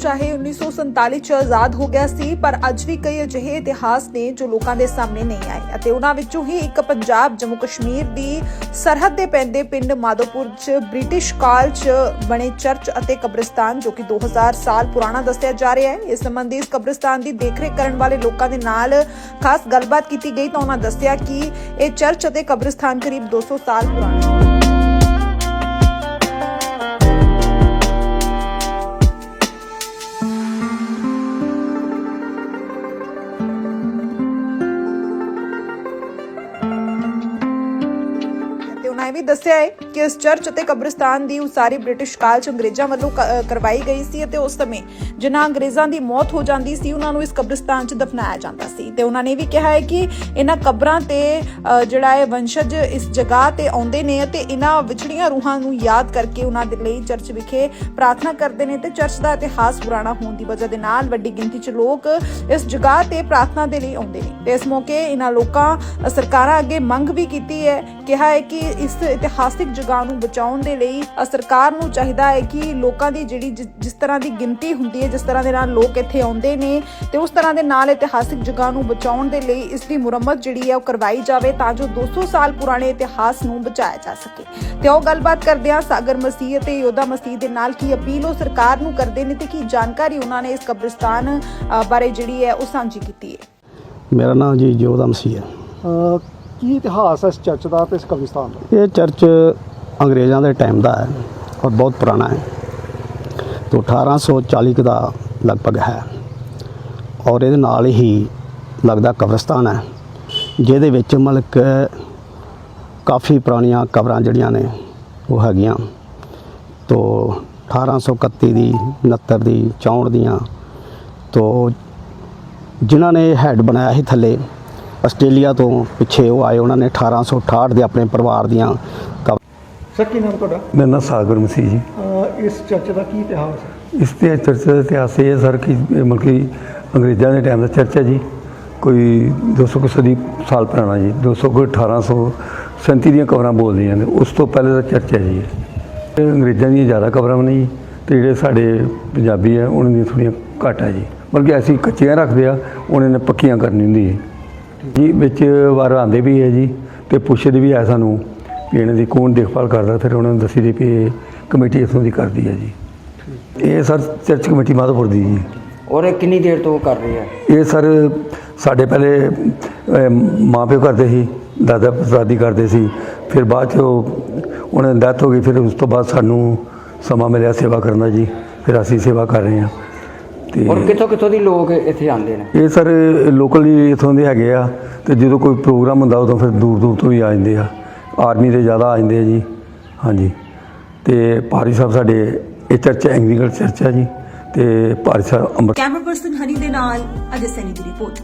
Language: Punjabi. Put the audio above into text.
1947 ਚ ਆਜ਼ਾਦ ਹੋ ਗਿਆ ਸੀ, ਪਰ ਅੱਜ ਵੀ ਕਈ ਅਜਿਹੇ ਇਤਿਹਾਸ ਨੇ ਜੋ ਲੋਕਾਂ ਦੇ ਸਾਹਮਣੇ ਨਹੀਂ ਆਏ ਅਤੇ ਉਹਨਾਂ ਵਿੱਚੋਂ ਹੀ ਇੱਕ ਪੰਜਾਬ ਜੰਮੂ ਕਸ਼ਮੀਰ ਦੀ ਸਰਹੱਦ ਦੇ ਪੈਂਦੇ ਪਿੰਡ ਮਾਧੋਪੁਰ ਚ ਬ੍ਰਿਟਿਸ਼ ਕਾਲ ਚ ਬਣੇ ਚਰਚ ਅਤੇ ਕਬਰਿਸਤਾਨ, ਜੋ ਕਿ 2000 ਸਾਲ ਪੁਰਾਣਾ ਦੱਸਿਆ ਜਾ ਰਿਹਾ ਹੈ। ਇਸ ਸੰਬੰਧੀ ਇਸ ਕਬਰਿਸਤਾਨ ਦੀ ਦੇਖਰੇਖ ਕਰਨ ਵਾਲੇ ਲੋਕਾਂ ਦੇ ਨਾਲ ਖਾਸ ਗੱਲਬਾਤ ਕੀਤੀ ਗਈ ਤਾਂ ਉਹਨਾਂ ਦੱਸਿਆ ਕਿ ਇਹ ਚਰਚ ਅਤੇ ਕਬਰਿਸਤਾਨ ਕਰੀਬ 200 ਸਾਲ ਪੁਰਾਣਾ ਹੈ। ਉਹਨਾਂ ਇਹ ਵੀ ਦੱਸਿਆ ਹੈ ਕਿ ਇਸ ਚਰਚ ਅਤੇ ਕਬਰਸਤਾਨ ਦੀ ਉਸਾਰੀ ਬ੍ਰਿਟਿਸ਼ ਕਾਲ ਚ ਅੰਗਰੇਜ਼ਾਂ ਵੱਲੋਂ ਕਰਵਾਈ ਗਈ ਸੀ ਅਤੇ ਉਸ ਸਮੇਂ ਜਿਨ੍ਹਾਂ ਅੰਗਰੇਜ਼ਾਂ ਦੀ ਮੌਤ ਹੋ ਜਾਂਦੀ ਸੀ ਉਹਨਾਂ ਨੂੰ ਇਸ ਕਬਰਸਤਾਨ ਚ ਦਫਨਾਇਆ ਜਾਂਦਾ ਸੀ। ਤੇ ਉਹਨਾਂ ਨੇ ਵੀ ਕਿਹਾ ਹੈ ਕਿ ਇਹਨਾਂ ਕਬਰਾਂ ਤੇ ਜਿਹੜਾ ਹੈ ਵੰਸ਼ਜ ਇਸ ਜਗ੍ਹਾ ਤੇ ਆਉਂਦੇ ਨੇ ਅਤੇ ਇਹਨਾਂ ਵਿਛੜੀਆਂ ਰੂਹਾਂ ਨੂੰ ਯਾਦ ਕਰਕੇ ਉਹਨਾਂ ਦੇ ਲਈ ਚਰਚ ਵਿਖੇ ਪ੍ਰਾਰਥਨਾ ਕਰਦੇ ਨੇ ਤੇ ਚਰਚ ਦਾ ਇਤਿਹਾਸ ਪੁਰਾਣਾ ਹੋਣ ਦੀ ਵਜ੍ਹਾ ਦੇ ਨਾਲ ਵੱਡੀ ਗਿਣਤੀ ਚ ਲੋਕ ਇਸ ਜਗ੍ਹਾ ਤੇ ਪ੍ਰਾਰਥਨਾ ਦੇ ਲਈ ਆਉਂਦੇ ਨੇ। ਤੇ ਇਸ ਮੌਕੇ ਇਹਨਾਂ ਲੋਕਾਂ ਸਰਕਾਰਾਂ ਅੱਗੇ ਮੰਗ ਵੀ ਕੀਤੀ ਹੈ, ਕਿਹਾ ਹੈ ਕਿ ਇਸ ਇਤਿਹਾਸਿਕ ਜਗ੍ਹਾ ਨੂੰ ਬਚਾਉਣ ਦੇ ਲਈ ਸਰਕਾਰ ਨੂੰ ਚਾਹੀਦਾ ਹੈ ਕਿ ਲੋਕਾਂ ਦੀ ਜਿਹੜੀ ਜਿਸ ਤਰ੍ਹਾਂ ਦੀ ਗਿਣਤੀ ਹੁੰਦੀ ਹੈ ਜਿਸ ਤਰ੍ਹਾਂ ਦੇ ਨਾਲ ਲੋਕ ਇੱਥੇ ਆਉਂਦੇ ਨੇ ਤੇ ਉਸ ਤਰ੍ਹਾਂ ਦੇ ਨਾਲ ਇਤਿਹਾਸਿਕ ਜਗ੍ਹਾ ਨੂੰ ਬਚਾਉਣ ਦੇ ਲਈ ਇਸ ਦੀ ਮੁਰੰਮਤ ਜਿਹੜੀ ਹੈ ਉਹ ਕਰਵਾਈ ਜਾਵੇ ਤਾਂ ਜੋ 200 ਸਾਲ ਪੁਰਾਣੇ ਇਤਿਹਾਸ ਨੂੰ ਬਚਾਇਆ ਜਾ ਸਕੇ। ਤੇ ਉਹ ਗੱਲਬਾਤ ਕਰਦੇ ਹਾਂ ਸਾਗਰ ਮਸੀਹ ਅਤੇ ਯੋਧਾ ਮਸੀਹ ਦੇ ਨਾਲ ਕੀ ਅਪੀਲ ਉਹ ਸਰਕਾਰ ਨੂੰ ਕਰਦੇ ਨੇ ਤੇ ਕੀ ਜਾਣਕਾਰੀ ਉਹਨਾਂ ਨੇ ਇਸ ਕਬਰਿਸਤਾਨ ਬਾਰੇ ਜਿਹੜੀ ਹੈ ਉਹ ਸਾਂਝੀ ਕੀਤੀ ਹੈ। ਮੇਰਾ ਨਾਮ ਜੀ ਜੋਦਾ ਮਸੀਹ ਹੈ। ਕੀ ਇਤਿਹਾਸ ਹੈ ਇਸ ਚਰਚ ਦਾ ਤੇ ਇਸ ਕਬਰਿਸਤਾਨ ਦਾ? ਇਹ ਚਰਚ ਅੰਗਰੇਜ਼ਾਂ ਦੇ ਟਾਈਮ ਦਾ ਹੈ ਔਰ ਬਹੁਤ ਪੁਰਾਣਾ ਹੈ। ਤੋਂ 1840 ਕੁ ਦਾ ਲਗਭਗ ਹੈ ਔਰ ਇਹਦੇ ਨਾਲ ਹੀ ਲੱਗਦਾ ਕਬਰਸਤਾਨ ਹੈ, ਜਿਹਦੇ ਵਿੱਚ ਮਲਕ ਕਾਫੀ ਪੁਰਾਣੀਆਂ ਕਬਰਾਂ ਜਿਹੜੀਆਂ ਨੇ ਉਹ ਹੈਗੀਆਂ। ਤੋਂ 1831 ਦੀ 69 ਦੀ 64 ਦੀਆਂ ਤੋਂ ਜਿਨ੍ਹਾਂ ਨੇ ਹੈੱਡ ਬਣਾਇਆ ਸੀ ਥੱਲੇ ਆਸਟ੍ਰੇਲੀਆ ਤੋਂ ਪਿੱਛੇ ਉਹ ਆਏ ਉਹਨਾਂ ਨੇ 1868 ਦੇ ਆਪਣੇ ਪਰਿਵਾਰ ਦੀਆਂ ਕਬਰਾਂ ਸਰ ਕੀ ਨਾਮ ਤੁਹਾਡਾ? ਮੇਰਾ ਨਾਮ ਸਾਗਰ ਮਸੀਹ ਜੀ। ਅਹ ਇਸ ਚਰਚ ਦਾ ਕੀ ਇਤਿਹਾਸ ਹੈ? ਇਸ ਤੇ ਚਰਚ ਦਾ ਇਤਿਹਾਸ ਇਹ ਹੈ ਸਰ ਕਿ ਇਹ ਮਤਲਬ ਕਿ ਅੰਗਰੇਜ਼ਾਂ ਦੇ ਟਾਈਮ ਦਾ ਚਰਚ ਹੈ ਜੀ। ਕੋਈ 200 ਕੁ ਸਦੀ ਸਾਲ ਪੁਰਾਣਾ ਜੀ 200 ਕੁ 1837 ਦੀਆਂ ਕਬਰਾਂ ਬੋਲਦੀਆਂ ਨੇ। ਉਸ ਤੋਂ ਪਹਿਲੇ ਦਾ ਚਰਚ ਹੈ ਜੀ ਇਹ। ਇਹ ਅੰਗਰੇਜ਼ਾਂ ਦੀਆਂ ਜ਼ਿਆਦਾ ਕਬਰਾਂ ਵੀ ਨਹੀਂ ਤੇ ਜਿਹੜੇ ਸਾਡੇ ਪੰਜਾਬੀ ਆ ਉਹਨਾਂ ਦੀਆਂ ਥੋੜ੍ਹੀਆਂ ਘੱਟ ਹੈ ਜੀ। ਬਲਕਿ ਅਸੀਂ ਕੱਚੀਆਂ ਰੱਖਦੇ ਆ ਉਹਨਾਂ ਨੇ ਪੱਕੀਆਂ ਕਰਨੀ ਹੁੰਦੀ ਹੈ ਜੀ ਵਿੱਚ ਵਾਰ ਆਉਂਦੇ ਵੀ ਹੈ ਜੀ ਤੇ ਪੁੱਛਦੇ ਵੀ ਹੈ ਸਾਨੂੰ ਵੀ ਇਹਨਾਂ ਦੀ ਕੌਣ ਦੇਖਭਾਲ ਕਰਦਾ ਫਿਰ ਉਹਨਾਂ ਨੂੰ ਦੱਸੀ ਦੀ ਇਹ ਕਮੇਟੀ ਇੱਥੋਂ ਦੀ ਕਰਦੀ ਹੈ ਜੀ। ਇਹ ਸਰ ਚਰਚ ਕਮੇਟੀ ਮਾਧੋਪੁਰ ਦੀ ਜੀ। ਔਰ ਇਹ ਕਿੰਨੀ ਦੇਰ ਤੋਂ ਕਰ ਰਹੇ ਆ ਇਹ ਸਰ ਸਾਡੇ ਪਹਿਲੇ ਮਾਂ ਪਿਓ ਕਰਦੇ ਸੀ ਦਾਦਾ ਦਾਦੀ ਕਰਦੇ ਸੀ ਫਿਰ ਬਾਅਦ ਚ ਉਹ- ਉਹਨਾਂ ਦੀ ਡੈਥ ਹੋ ਗਈ ਫਿਰ ਉਸ ਤੋਂ ਬਾਅਦ ਸਾਨੂੰ ਸਮਾਂ ਮਿਲਿਆ ਸੇਵਾ ਕਰਨ ਦਾ ਜੀ ਫਿਰ ਅਸੀਂ ਸੇਵਾ ਕਰ ਰਹੇ ਹਾਂ। ਔਰ ਤੇ ਕਿੱਥੋਂ ਕਿੱਥੋਂ ਦੀ ਲੋਕ ਇੱਥੇ ਆਉਂਦੇ ਨੇ? ਇਹ ਸਰ ਲੋਕਲ ਹੀ ਇਥੋਂ ਦੇ ਹੈਗੇ ਆ ਤੇ ਜਦੋਂ ਕੋਈ ਪ੍ਰੋਗਰਾਮ ਹੁੰਦਾ ਉਦੋਂ ਫਿਰ ਦੂਰ ਦੂਰ ਤੋਂ ਵੀ ਆ ਜਾਂਦੇ ਆ। ਆਰਮੀ ਦੇ ਜ਼ਿਆਦਾ ਆ ਜਾਂਦੇ ਆ ਜੀ। ਹਾਂਜੀ। ਤੇ ਪਾਰੀ ਸਾਹਿਬ ਸਾਡੇ ਇਹ ਚਰਚ ਐਂਗਲੀਕਲ ਚਰਚ ਹੈ ਜੀ। ਤੇ ਪਾਰੀ ਸਾਹਿਬ ਅੰਮ੍ਰਿਤ ਕੈਮਰਾ ਪਰਸਨ ਹਨੀ ਦੇ ਨਾਲ ਅਜੇ ਸੈਨੀ ਦੀ ਰਿਪੋਰਟ